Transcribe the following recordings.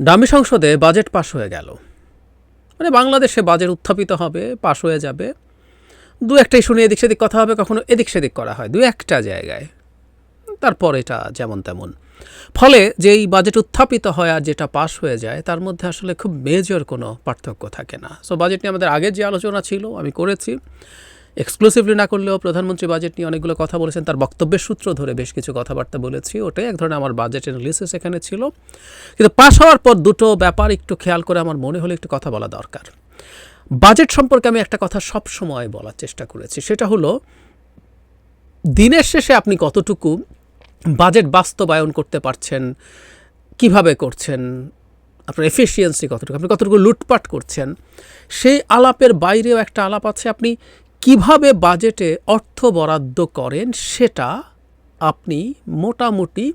Dummy সংসদে budget পাশ হয়ে গেল। মানে বাংলাদেশে বাজেট উত্থাপিত হবে, পাশ হয়ে যাবে। দু একটাই শুনে এদিক সেদিক কথা হবে, কখনো এদিক সেদিক করা হয়। দু একটা জায়গায়। তারপর এটা যেমন তেমন। ফলে যেই বাজেট উত্থাপিত হয় আর যেটা পাশ হয়ে যায়, তার মধ্যে আসলে খুব মেজর কোনো পার্থক্য থাকে না। সো বাজেট নিয়ে আমাদের আগের যে আলোচনা ছিল, আমি করেছি। এক্সক্লুসিভলি না করলেও প্রধানমন্ত্রী বাজেট নিয়ে অনেকগুলো কথা বলেছেন, তার বক্তব্যের সূত্র ধরে বেশ কিছু কথাবার্তা বলেছি। ওটাই এক ধরনের আমার বাজেট অ্যানালিসিস এখানে ছিল। কিন্তু পাশ হওয়ার পর দুটো ব্যাপার একটু খেয়াল করে আমার মনে হলো একটু কথা বলা দরকার। বাজেট সম্পর্কে আমি একটা কথা সব সময় বলার চেষ্টা করেছি, সেটা হলো, দিনের শেষে আপনি কতটুকু বাজেট বাস্তবায়ন করতে পারছেন, কীভাবে করছেন, আপনার এফিসিয়েন্সি কতটুকু, আপনি কতটুকু লুটপাট করছেন, সেই আলাপের বাইরেও একটা আলাপ আছে। আপনি কীভাবে বাজেটে অর্থ বরাদ্দ করেন সেটা আপনি মোটামুটি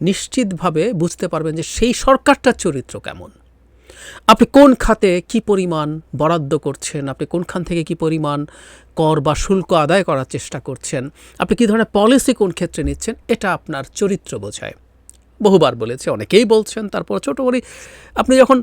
নিশ্চিতভাবে বুঝতে পারবেন যে সেই সরকারটার চরিত্র কেমন। আপনি কোন খাতে কি পরিমাণ বরাদ্দ করছেন, আপনি কোনখান থেকে কি পরিমাণ কর বা শুল্ক আদায় করার চেষ্টা করছেন, আপনি কী ধরনের পলিসি কোন ক্ষেত্রে নিচ্ছেন, এটা আপনার চরিত্র বোঝায়। বহুবার বলেছে, অনেকেই বলছেন, তারপর ছোটো বলি আপনি যখন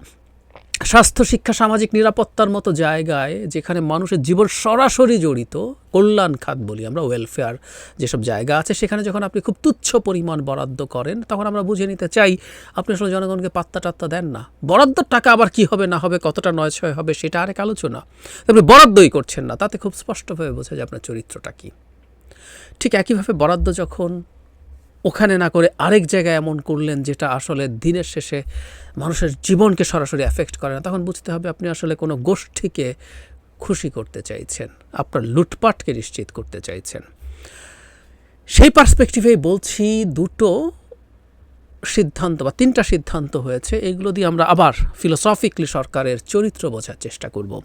স্বাস্থ্য, শিক্ষা, সামাজিক নিরাপত্তার মতো জায়গায় যেখানে মানুষের জীবন সরাসরি জড়িত, কল্যাণ খাত বলি আমরা ওয়েলফেয়ার যেসব জায়গা আছে, সেখানে যখন আপনি খুব তুচ্ছ পরিমাণ বরাদ্দ করেন, তখন আমরা বুঝে নিতে চাই, আপনি আসলে জনগণকে পাত্তা টাত্তা দেন না। বরাদ্দর টাকা আবার কি হবে, না হবে, কতটা নয় ছয় হবে, সেটা আরেক আলোচনা। আপনি বরাদ্দই করছেন না, তাতে খুব স্পষ্টভাবে বোঝা যায় আপনার চরিত্রটা কী। ঠিক একইভাবে বরাদ্দ যখন ওখানে না করে আরেক জায়গায় এমন করলেন যেটা আসলে দিনের শেষে মানুষের জীবনকে সরাসরি এফেক্ট করে না। তখন বুঝতে হবে আপনি আসলে কোনো গোষ্ঠীকে খুশি করতে চাইছেন, আপনার লুটপাটকে নিশ্চিত করতে চাইছেন। সেই পার্সপেক্টিভেই বলছি দুটো সিদ্ধান্ত বা তিনটা সিদ্ধান্ত হয়েছে। এগুলো দিয়ে আমরা আবার ফিলোসফিকলি সরকারের চরিত্র বোঝার চেষ্টা করব।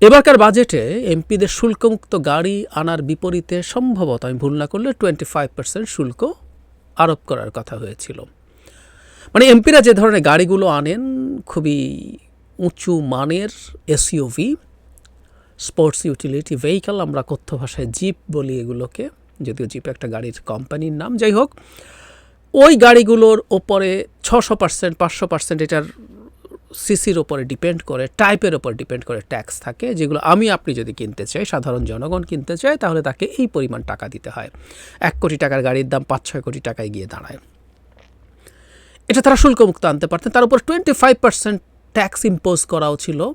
এবারকার বাজেটে এমপিদের শুল্কমুক্ত গাড়ি আনার বিপরীতে সম্ভবত, আমি ভুল না করলে টোয়েন্টি ফাইভ পার্সেন্ট শুল্ক আরোপ করার কথা হয়েছিল। মানে এমপিরা যে ধরনের গাড়িগুলো আনেন, খুবই উঁচু মানের এসইউভি স্পোর্টস ইউটিলিটি ভেহিকাল আমরা কথ্য ভাষায় জিপ বলি এগুলোকে, যদিও জিপ একটা গাড়ির কোম্পানির নাম। যাই হোক, ওই গাড়িগুলোর ওপরে ছশো পার্সেন্ট পাঁচশো পার্সেন্ট এটার সিসির ওপরে ডিপেন্ড করে, টাইপের ওপর ডিপেন্ড করে ট্যাক্স থাকে, যেগুলো আমি, আপনি যদি কিনতে চাই, সাধারণ জনগণ কিনতে চায়, তাহলে তাকে এই পরিমাণ টাকা দিতে হয়। এক কোটি টাকার গাড়ির দাম পাঁচ, ছয় কোটি টাকায় গিয়ে দাঁড়ায়। এটা তারা শুল্কমুক্ত আনতে পারতেন। তার উপর twenty five percent tax impose করাও ছিল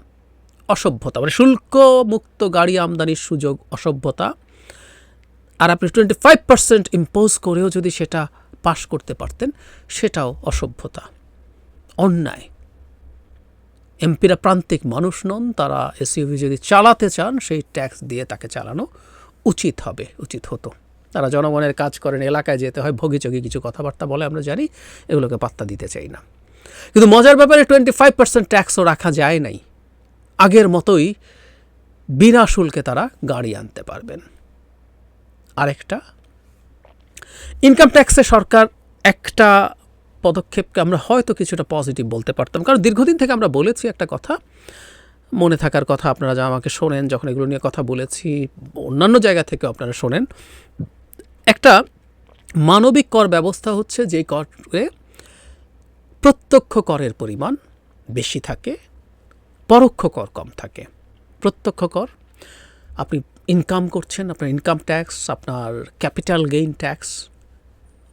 অসভ্যতা মানে শুল্কমুক্ত গাড়ি আমদানির সুযোগ অসভ্যতা। আর আপনি টোয়েন্টি ফাইভ পার্সেন্ট ইম্পোজ করেও যদি সেটা পাশ করতে পারতেন, সেটাও অসভ্যতা, অন্যায়। এমপিরা প্রান্তিক মানুষ নন, তারা এসইউভি যদি চালাতে চান, সেই ট্যাক্স দিয়ে তাকে চালানো উচিত হবে, উচিত হতো। তারা জনগণের কাজ করেন, এলাকায় যেতে হয় ভোগিচগি কিছু কথাবার্তা বলে, আমরা জানি এগুলোকে পাত্তা দিতে চাই না। কিন্তু মজার ব্যাপারে টোয়েন্টি ফাইভ পার্সেন্ট ট্যাক্সও রাখা যায় নাই। আগের মতোই বিনা শুল্কে তারা গাড়ি আনতে পারবেন। আরেকটা ইনকাম ট্যাক্সে সরকার একটা পদক্ষেপকে আমরা হয়তো কিছুটা পজিটিভ বলতে পারতাম। কারণ দীর্ঘদিন থেকে আমরা বলেছি একটা কথা, মনে থাকার কথা আপনারা যা আমাকে শোনেন, যখন এগুলো নিয়ে কথা বলেছি, অন্যান্য জায়গা থেকেও আপনারা শোনেন। একটা মানবিক কর ব্যবস্থা হচ্ছে যে করে প্রত্যক্ষ করের পরিমাণ বেশি থাকে, পরোক্ষ কর কম থাকে। প্রত্যক্ষ কর, আপনি ইনকাম করছেন, আপনার ইনকাম ট্যাক্স আপনার ক্যাপিটাল গেইন ট্যাক্স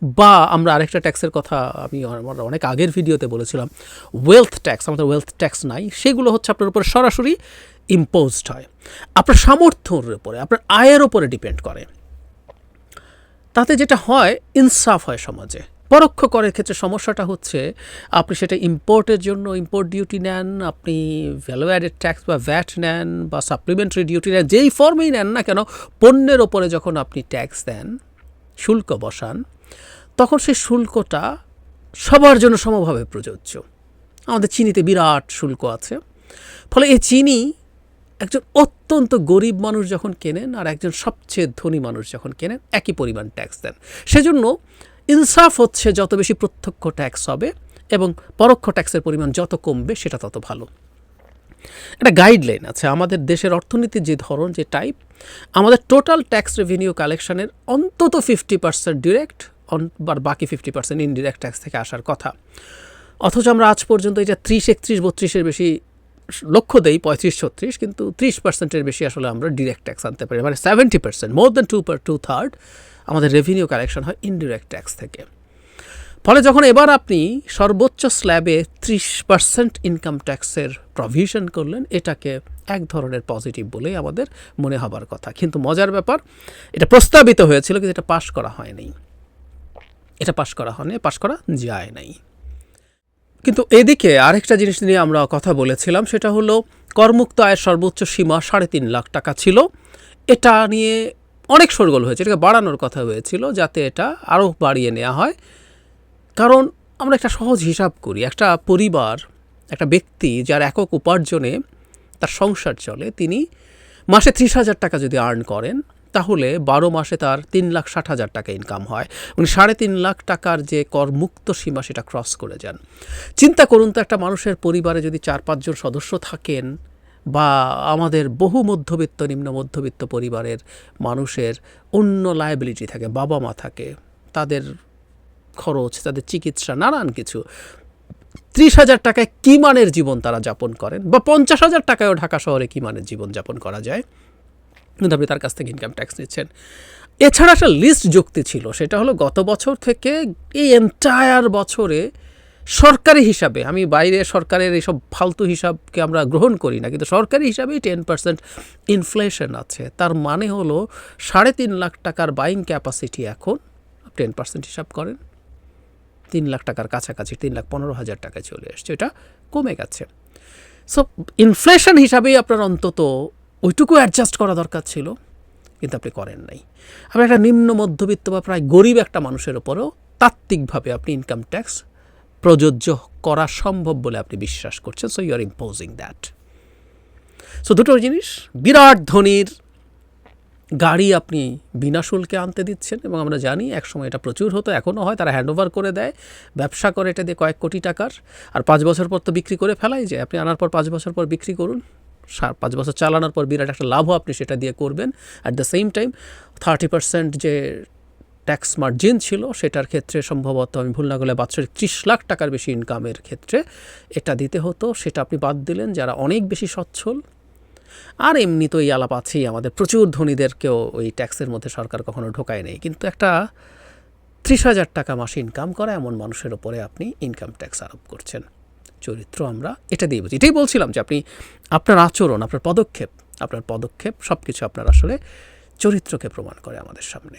বা আমরা আরেকটা ট্যাক্সের কথা আমি অনেক আগের ভিডিওতে বলেছিলাম। ওয়েলথ ট্যাক্স আমাদের ওয়েলথ ট্যাক্স নাই, সেগুলো হচ্ছে আপনার উপরে সরাসরি ইম্পোজড হয়। আপনার সামর্থ্যর উপরে, আপনার আয়ের উপরে ডিপেন্ড করে। তাতে যেটা হয় ইনসাফ হয় সমাজে। পরোক্ষ করের ক্ষেত্রে সমস্যাটা হচ্ছে, আপনি সেটা ইম্পোর্টের জন্য ইম্পোর্ট ডিউটি নেন, আপনি ভ্যালু অ্যাডেড ট্যাক্স বা ভ্যাট নেন, বা সাপ্লিমেন্টারি ডিউটি নেন, যেই ফর্মেই নেন না কেন, পণ্যের ওপরে যখন আপনি ট্যাক্স দেন, শুল্ক বসান তখন সেই শুল্কটা সবার জন্য সমভাবে প্রযোজ্য। আমাদের চিনিতে বিরাট শুল্ক আছে। ফলে এই চিনি একজন অত্যন্ত গরিব মানুষ যখন কেনেন আর একজন সবচেয়ে ধনী মানুষ যখন কেনেন, একই পরিমাণ ট্যাক্স দেন। সেজন্য ইনসাফ হচ্ছে যত বেশি প্রত্যক্ষ ট্যাক্স হবে এবং পরোক্ষ ট্যাক্সের পরিমাণ যত কমবে সেটা তত ভালো। একটা গাইডলাইন আছে। আমাদের দেশের অর্থনীতির যে ধরন, যে টাইপ আমাদের টোটাল ট্যাক্স রেভিনিউ কালেকশনের অন্তত ফিফটি পার্সেন্ট ডিরেক্ট আর বাকি ফিফটি পার্সেন্ট ইনডিরেক্ট ট্যাক্স থেকে আসার কথা। অথচ আমরা আজ পর্যন্ত এটা ত্রিশ, একত্রিশ, বত্রিশের বেশি লক্ষ্য দেই, পঁয়ত্রিশ, ছত্রিশ, কিন্তু ত্রিশ পার্সেন্টের বেশি আসলে আমরা ডিরেক্ট ট্যাক্স আনতে পারি। মানে seventy percent more than two per two third আমাদের রেভিনিউ কালেকশন হয় ইনডিরেক্ট ট্যাক্স থেকে। ফলে যখন এবার আপনি সর্বোচ্চ স্ল্যাবে ত্রিশ পার্সেন্ট ইনকাম ট্যাক্সের প্রভিশন করলেন, এটাকে এক ধরনের পজিটিভ বলেই আমাদের মনে হবার কথা। কিন্তু মজার ব্যাপার, এটা প্রস্তাবিত হয়েছিল, কিন্তু এটা পাশ করা হয়নি। এটা পাশ করা হয়নি, পাশ করা যায় নাই। কিন্তু এদিকে আরেকটা জিনিস নিয়ে আমরা কথা বলেছিলাম, সেটা হলো করমুক্ত আয়ের সর্বোচ্চ সীমা সাড়ে তিন লাখ টাকা ছিল। এটা নিয়ে অনেক সরগোল হয়েছে, এটাকে বাড়ানোর কথা হয়েছিল যাতে এটা আরও বাড়িয়ে নেওয়া হয়। কারণ আমরা একটা সহজ হিসাব করি, একটা পরিবার, একটা ব্যক্তি যার একক উপার্জনে তার সংসার চলে, তিনি মাসে ত্রিশ হাজার টাকা যদি আর্ন করেন তাহলে বারো মাসে তার তিন লাখ ষাট হাজার টাকা ইনকাম হয়। উনি সাড়ে তিন লাখ টাকার যে করমুক্ত সীমা সেটা ক্রস করে যান। চিন্তা করুন তো, একটা মানুষের পরিবারে যদি চার পাঁচজন সদস্য থাকেন বা আমাদের বহু মধ্যবিত্ত, নিম্ন মধ্যবিত্ত পরিবারের মানুষের অন্য লায়াবিলিটি থাকে, বাবা মা থাকে, তাদের খরচ, তাদের চিকিৎসা, নানান কিছু। ত্রিশ হাজার টাকায় কী মানের জীবন তারা যাপন করেন? বা পঞ্চাশ হাজার টাকায়ও ঢাকা শহরে কী মানের জীবন যাপন করা যায়? কিন্তু আপনি তার কাছ থেকে ইনকাম ট্যাক্স নিচ্ছেন। এছাড়া একটা লিস্ট যুক্তি ছিল, সেটা হলো গত বছর থেকে এই এন্টায়ার বছরে সরকারি হিসাবে, আমি বাইরে সরকারের এইসব ফালতু হিসাবকে আমরা গ্রহণ করি না, কিন্তু সরকারি হিসাবেই টেন পার্সেন্ট ইনফ্লেশন আছে। তার মানে হলো সাড়ে তিন লাখ টাকার বাইং ক্যাপাসিটি এখন টেন পার্সেন্ট হিসাব করেন, তিন লাখ টাকার কাছাকাছি, তিন লাখ পনেরো হাজার টাকায় চলে এসছে, এটা কমে গেছে। সো ইনফ্লেশন হিসাবেই আপনার অন্তত ওইটুকু অ্যাডজাস্ট করা দরকার ছিল, কিন্তু আপনি করেন নাই। আপনি একটা নিম্ন মধ্যবিত্ত বা প্রায় গরিব একটা মানুষের ওপরেও তাত্ত্বিকভাবে আপনি ইনকাম ট্যাক্স প্রযোজ্য করা সম্ভব বলে আপনি বিশ্বাস করছেন so you are imposing that so দুটো জিনিস, বিরাট ধনির গাড়ি আপনি বিনা শুল্কে আনতে দিচ্ছেন এবং আমরা জানি একসময় এটা প্রচুর হতো, এখনও হয়, তারা হ্যান্ড ওভার করে দেয়, ব্যবসা করে এটা দিয়ে কয়েক কোটি টাকার, আর পাঁচ বছর পর তো বিক্রি করে ফেলাই যায় আপনি আনার পর পাঁচ বছর পর বিক্রি করুন। পাঁচ বছর চালানোর পর বিরাট একটা লাভও আপনি সেটা দিয়ে করবেন। At the same time thirty percent যে ট্যাক্স মার্জিন ছিল, সেটার ক্ষেত্রে সম্ভবত আমি ভুল না করলে বাৎসরিক ত্রিশ লাখ টাকার বেশি ইনকামের ক্ষেত্রে এটা দিতে হতো। সেটা আপনি বাদ দিলেন, যারা অনেক বেশি সচ্ছল। আর এমনি তো এই আলাপ আছেই আমাদের, প্রচুর ধনীদেরকেও ওই ট্যাক্সের মধ্যে সরকার কখনো ঢোকায় নেই। কিন্তু একটা ত্রিশ হাজার টাকা মাসে ইনকাম করা এমন মানুষের ওপরে আপনি ইনকাম ট্যাক্স আরোপ করছেন। চরিত্র আমরা এটা দিয়ে বুঝি। এটাই বলছিলাম যে আপনি আপনার আচরণ, আপনার পদক্ষেপ আপনার পদক্ষেপ সব কিছু আপনার আসলে চরিত্রকে প্রমাণ করে আমাদের সামনে।